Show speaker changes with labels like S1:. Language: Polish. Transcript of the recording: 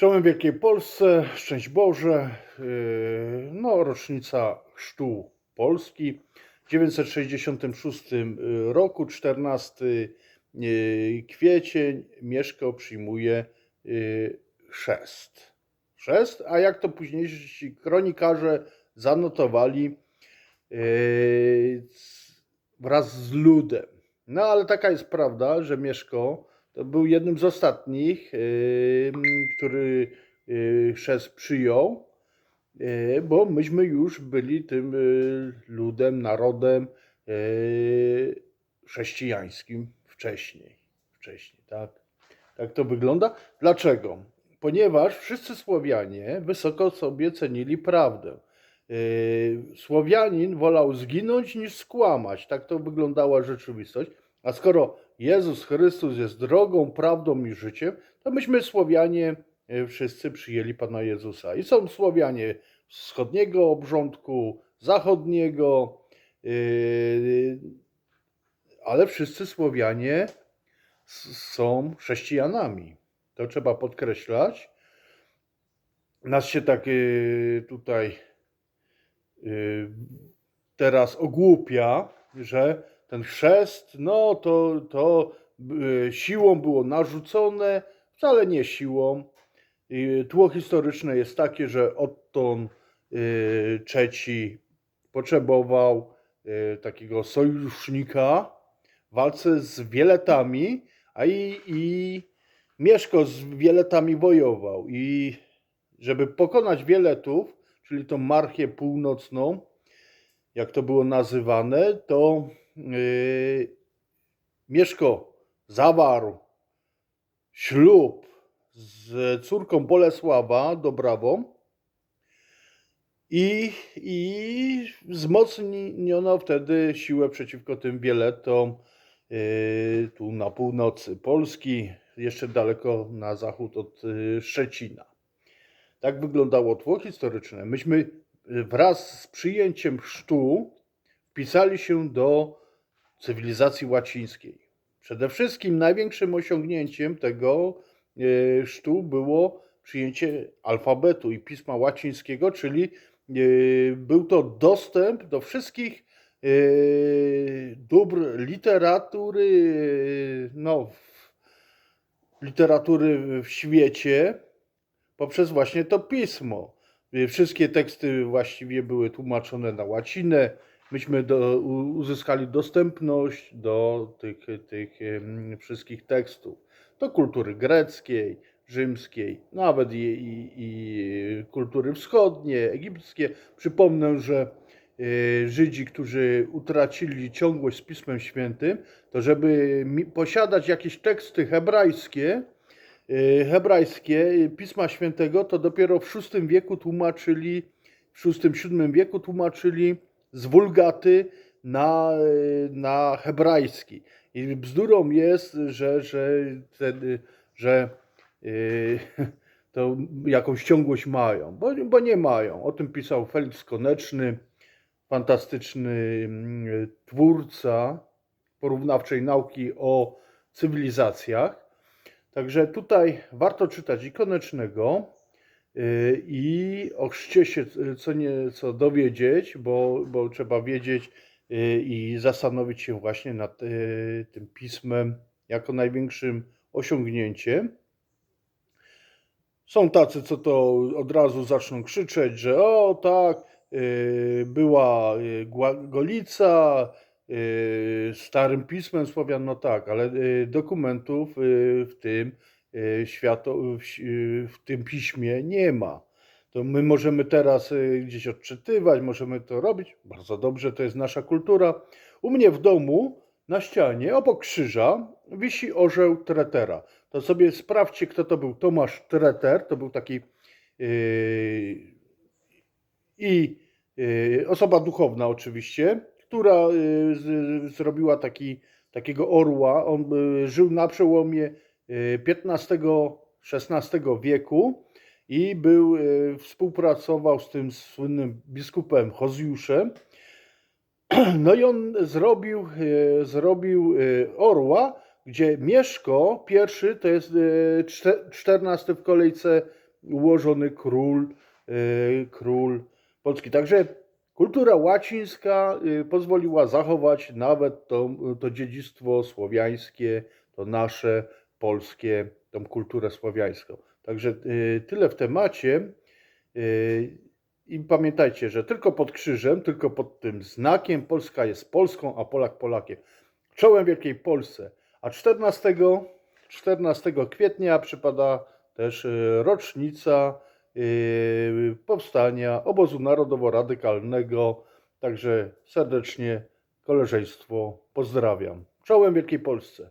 S1: Czołem Wielkiej Polsce, szczęść Boże, yy, no rocznica chrztu Polski. W 966 roku, 14 yy, kwiecień, Mieszko przyjmuje yy, chrzest. Chrzest, a jak to późniejsi kronikarze zanotowali yy, wraz z ludem. No ale taka jest prawda, że Mieszko to był jednym z ostatnich, który chrzest przyjął, yy, bo myśmy już byli tym yy, ludem, narodem chrześcijańskim wcześniej. Wcześniej, tak. Tak to wygląda. Dlaczego? Ponieważ wszyscy Słowianie wysoko sobie cenili prawdę. Słowianin wolał zginąć niż skłamać. Tak to wyglądała rzeczywistość. A skoro Jezus Chrystus jest drogą, prawdą i życiem, to myśmy Słowianie e, wszyscy przyjęli Pana Jezusa. I są Słowianie wschodniego obrządku, zachodniego, yy, ale wszyscy Słowianie są chrześcijanami. To trzeba podkreślać. Nas się tak yy, tutaj teraz ogłupia, że ten chrzest, no to, to y, siłą było narzucone, wcale nie siłą. Tło historyczne jest takie, że Otton III potrzebował y, takiego sojusznika w walce z Wieletami, a i, i Mieszko z Wieletami wojował. I żeby pokonać Wieletów, czyli tą marchię północną, jak to było nazywane, to Mieszko zawarł ślub z córką Bolesława Dobrawą i, i wzmocniono wtedy siłę przeciwko tym Bieletom yy, tu na północy Polski, jeszcze daleko na zachód od yy, Szczecina. Tak wyglądało tło historyczne. Myśmy wraz z przyjęciem chrztu wpisali się do cywilizacji łacińskiej. Przede wszystkim największym osiągnięciem tego e, chrztu było przyjęcie alfabetu i pisma łacińskiego, czyli e, był to dostęp do wszystkich e, dóbr literatury, no, literatury w świecie poprzez właśnie to pismo. Wszystkie teksty właściwie były tłumaczone na łacinę. Myśmy do, uzyskali dostępność do tych, tych wszystkich tekstów. Do kultury greckiej, rzymskiej, nawet i, i, i kultury wschodniej, egipskie. Przypomnę, że y, Żydzi, którzy utracili ciągłość z Pismem Świętym, to żeby posiadać jakieś teksty hebrajskie, y, hebrajskie Pisma Świętego, to dopiero w VI wieku tłumaczyli, w VI-VII wieku tłumaczyli z wulgaty na, na hebrajski. I bzdurą jest, że, że, że y, to jakąś ciągłość mają, bo, bo nie mają. O tym pisał Felix Koneczny, fantastyczny mm, twórca porównawczej nauki o cywilizacjach. Także tutaj warto czytać i Konecznego, i o chrzcie się y, co nieco dowiedzieć, bo, bo trzeba wiedzieć y, i zastanowić się właśnie nad y, tym pismem jako największym osiągnięciem. Są tacy, co to od razu zaczną krzyczeć, że o tak, y, była y, Golica, y, starym pismem Słowian, no tak, ale y, dokumentów y, w tym y, w, ś- y, w tym piśmie nie ma. To my możemy teraz y, gdzieś odczytywać, możemy to robić. Bardzo dobrze, to jest nasza kultura. U mnie w domu na ścianie obok krzyża wisi orzeł Tretera. To sobie sprawdźcie, kto to był Tomasz Treter. To był taki i yy, osoba duchowna oczywiście, która yy, z, zrobiła taki, takiego orła. On yy, żył na przełomie XV-XVI wieku i był, yy, współpracował z tym słynnym biskupem Hozjuszem. No i on zrobił, e, zrobił e, orła, gdzie Mieszko pierwszy to jest e, czternasty w kolejce ułożony król, król Polski. Także kultura łacińska pozwoliła zachować nawet to, to dziedzictwo słowiańskie, to nasze polskie, tą kulturę słowiańską. Także y, tyle w temacie. Y, I pamiętajcie, że tylko pod krzyżem, tylko pod tym znakiem Polska jest Polską, a Polak Polakiem. Czołem Wielkiej Polsce. A 14, 14 kwietnia przypada też y, rocznica powstania obozu narodowo-radykalnego. Także serdecznie koleżeństwo pozdrawiam. Czołem Wielkiej Polsce.